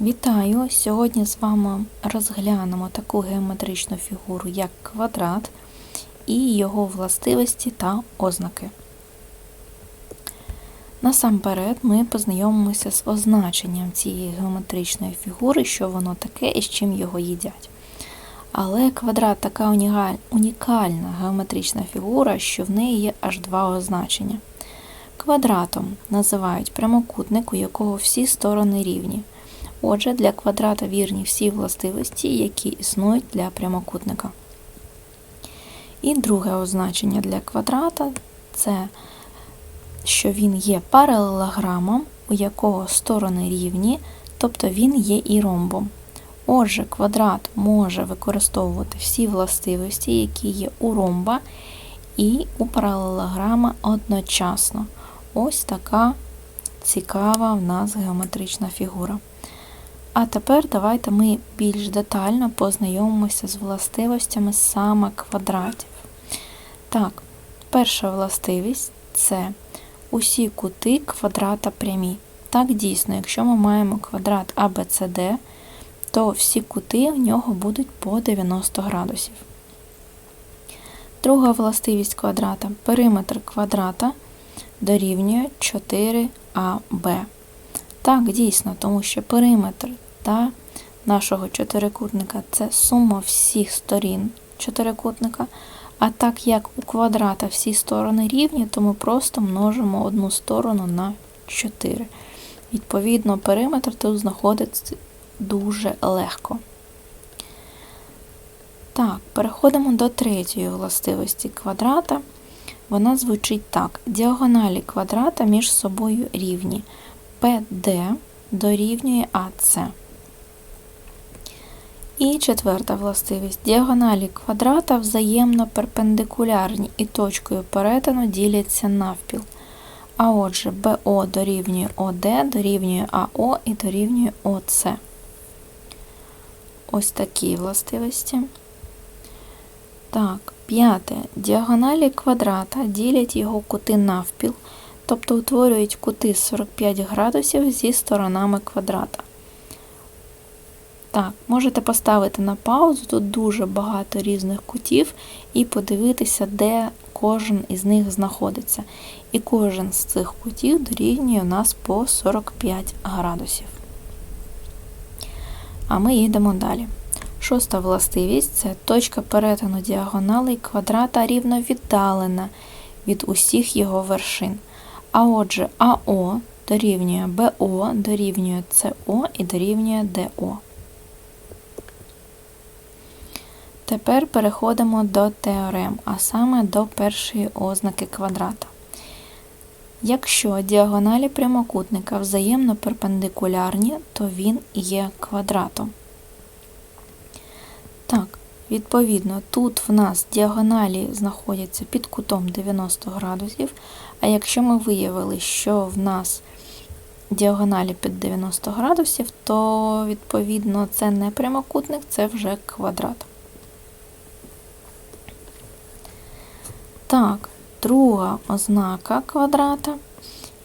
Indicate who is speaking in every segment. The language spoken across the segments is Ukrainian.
Speaker 1: Вітаю! Сьогодні з вами розглянемо таку геометричну фігуру, як квадрат, і його властивості та ознаки. Насамперед ми познайомимося з означенням цієї геометричної фігури, що воно таке і з чим його їдять. Але квадрат така унікальна геометрична фігура, що в неї є аж два означення. Квадратом називають прямокутник, у якого всі сторони рівні. Отже, для квадрата вірні всі властивості, які існують для прямокутника. І друге означення для квадрата це, що він є паралелограмом, у якого сторони рівні, тобто він є і ромбом. Отже, квадрат може використовувати всі властивості, які є у ромба і у паралелограма одночасно. Ось така цікава в нас геометрична фігура. А тепер давайте ми більш детально познайомимося з властивостями саме квадратів. Так, перша властивість це усі кути квадрата прямі. Так, дійсно, якщо ми маємо квадрат ABCD, то всі кути в нього будуть по 90 градусів. Друга властивість квадрата периметр квадрата дорівнює 4АБ. Так, дійсно, тому що периметр та нашого чотирикутника це сума всіх сторін чотирикутника. А так як у квадрата всі сторони рівні, то ми просто множимо одну сторону на 4. Відповідно, периметр тут знаходиться дуже легко. Так, переходимо до третьої властивості квадрата. Вона звучить так: діагоналі квадрата між собою рівні. PD дорівнює АС. І четверта властивість. Діагоналі квадрата взаємно перпендикулярні і точкою перетину діляться навпіл. А отже, БО дорівнює ОД, дорівнює АО і дорівнює ОС. Ось такі властивості. Так, п'яте. Діагоналі квадрата ділять його кути навпіл, тобто утворюють кути 45 градусів зі сторонами квадрата. Так, можете поставити на паузу, тут дуже багато різних кутів, і подивитися, де кожен із них знаходиться. І кожен з цих кутів дорівнює у нас по 45 градусів. А ми їдемо далі. Шоста властивість це точка перетину діагоналей квадрата рівно віддалена від усіх його вершин. А отже, АО дорівнює БО, дорівнює СО і дорівнює ДО. Тепер переходимо до теорем, а саме до першої ознаки квадрата. Якщо діагоналі прямокутника взаємно перпендикулярні, то він є квадратом. Так, відповідно, тут в нас діагоналі знаходяться під кутом 90 градусів, а якщо ми виявили, що в нас діагоналі під 90 градусів, то, відповідно, це не прямокутник, це вже квадрат. Так, друга ознака квадрата.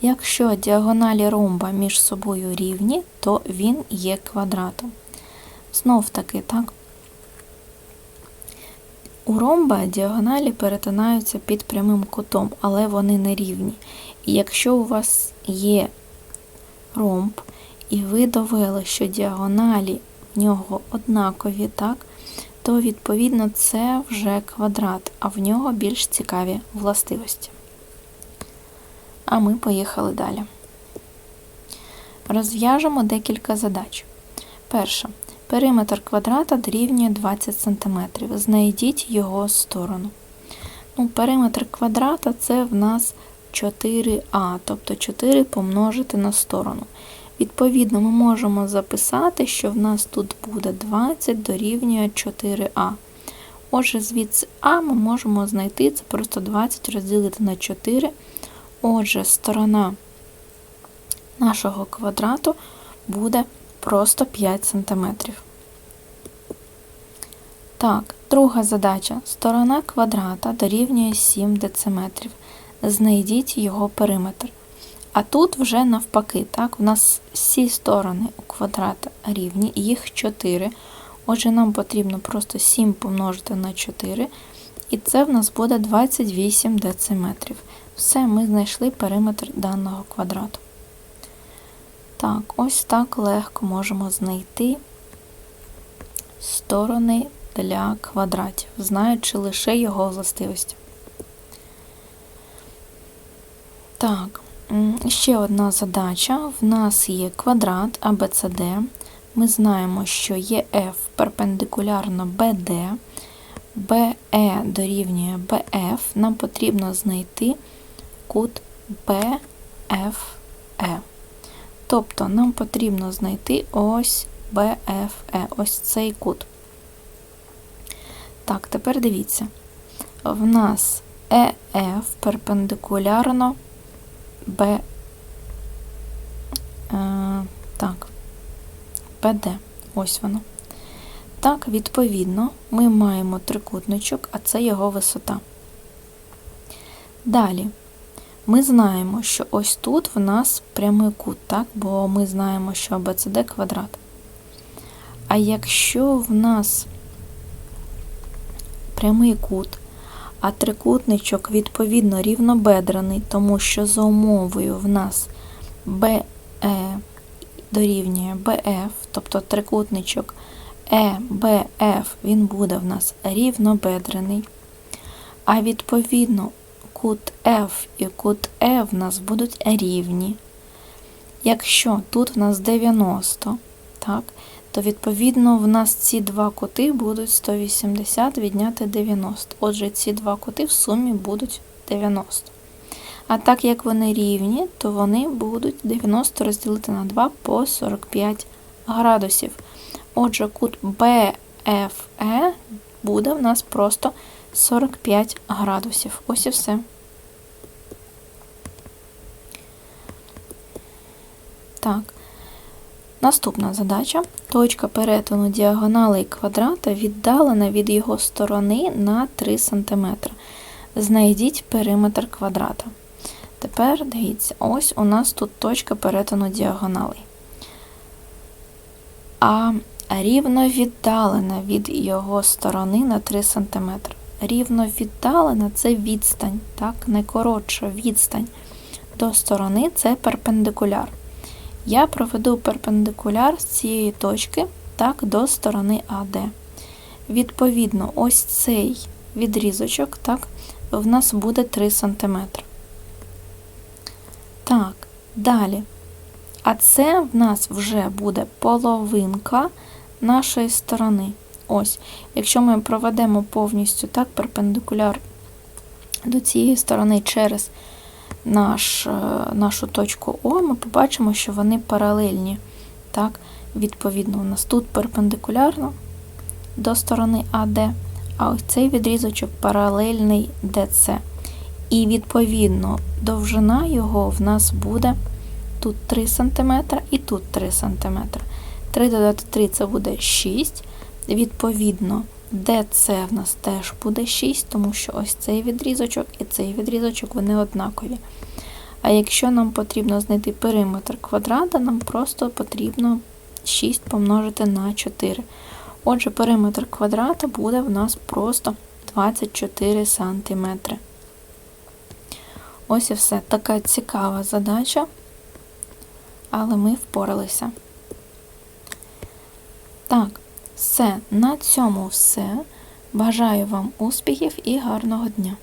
Speaker 1: Якщо діагоналі ромба між собою рівні, то він є квадратом. Знов таки, так, у ромба діагоналі перетинаються під прямим кутом, але вони не рівні. І якщо у вас є ромб, і ви довели, що діагоналі в нього однакові, так, то відповідно це вже квадрат, а в нього більш цікаві властивості. А ми поїхали далі. Розв'яжемо декілька задач. Перша. Периметр квадрата дорівнює 20 см. Знайдіть його сторону. Ну, Периметр квадрата це в нас 4а, тобто 4 помножити на сторону. Відповідно, ми можемо записати, що в нас тут буде 20 дорівнює 4а. Отже, звідси А ми можемо знайти це просто 20 розділити на 4. Отже, сторона нашого квадрату буде просто 5 см. Так, друга задача. Сторона квадрата дорівнює 7 дециметрів. Знайдіть його периметр. А тут вже навпаки, так, у нас всі сторони у квадрата рівні, їх 4. Отже, нам потрібно просто 7 помножити на 4, і це в нас буде 28 дециметрів. Все, ми знайшли периметр даного квадрату. Так, ось так легко можемо знайти сторони для квадратів, знаючи лише його властивості. Так, ще одна задача. В нас є квадрат ABCD. Ми знаємо, що ЕФ перпендикулярно BD, BE дорівнює BF. Нам потрібно знайти кут BFE. Тобто нам потрібно знайти ось BFE, ось цей кут. Так, тепер дивіться. В нас EF перпендикулярно Б. Е, так, БД. Ось воно. Так, відповідно, ми маємо трикутничок, а це його висота. Далі, ми знаємо, що ось тут в нас прямий кут, так? бо ми знаємо, що АБЦД квадрат. А якщо в нас прямий кут, а трикутничок, відповідно, рівнобедрений, тому що за умовою в нас BE дорівнює BF, тобто трикутничок EBF, він буде в нас рівнобедрений. А відповідно, кут F і кут E в нас будуть рівні. Якщо тут в нас 90, так, то відповідно в нас ці два кути будуть 180 відняти 90. Отже, ці два кути в сумі будуть 90. А так як вони рівні, то вони будуть 90 розділити на 2 по 45 градусів. Отже, кут BFE буде в нас просто 45 градусів. Ось і все. Так. Наступна задача. Точка перетину діагоналей квадрата віддалена від його сторони на 3 см. Знайдіть периметр квадрата. Тепер дивіться, ось у нас тут точка перетину діагоналей. А рівно віддалена від його сторони на 3 см. Рівно віддалена це відстань, так, найкоротша відстань до сторони це перпендикуляр. Я проведу перпендикуляр з цієї точки так, до сторони АД. Відповідно, ось цей відрізочок так, в нас буде 3 см. Так, далі. А це в нас вже буде половинка нашої сторони. Ось, Якщо ми проведемо повністю так, перпендикуляр до цієї сторони через наш, е, нашу точку О, ми побачимо, що вони паралельні. Так, Відповідно, у нас тут перпендикулярно до сторони АД, а ось цей відрізочок паралельний ДЦ. І, відповідно, довжина його в нас буде тут 3 см і тут 3 см. 3 додати 3 це буде 6. Відповідно, ДЦ в нас теж буде 6, тому що ось цей відрізочок і цей відрізочок вони однакові. А якщо нам потрібно знайти периметр квадрата, нам просто потрібно 6 помножити на 4. Отже, периметр квадрата буде в нас просто 24 см. Ось і все. Така цікава задача, але ми впоралися. Так, все, на цьому все. Бажаю вам успіхів і гарного дня!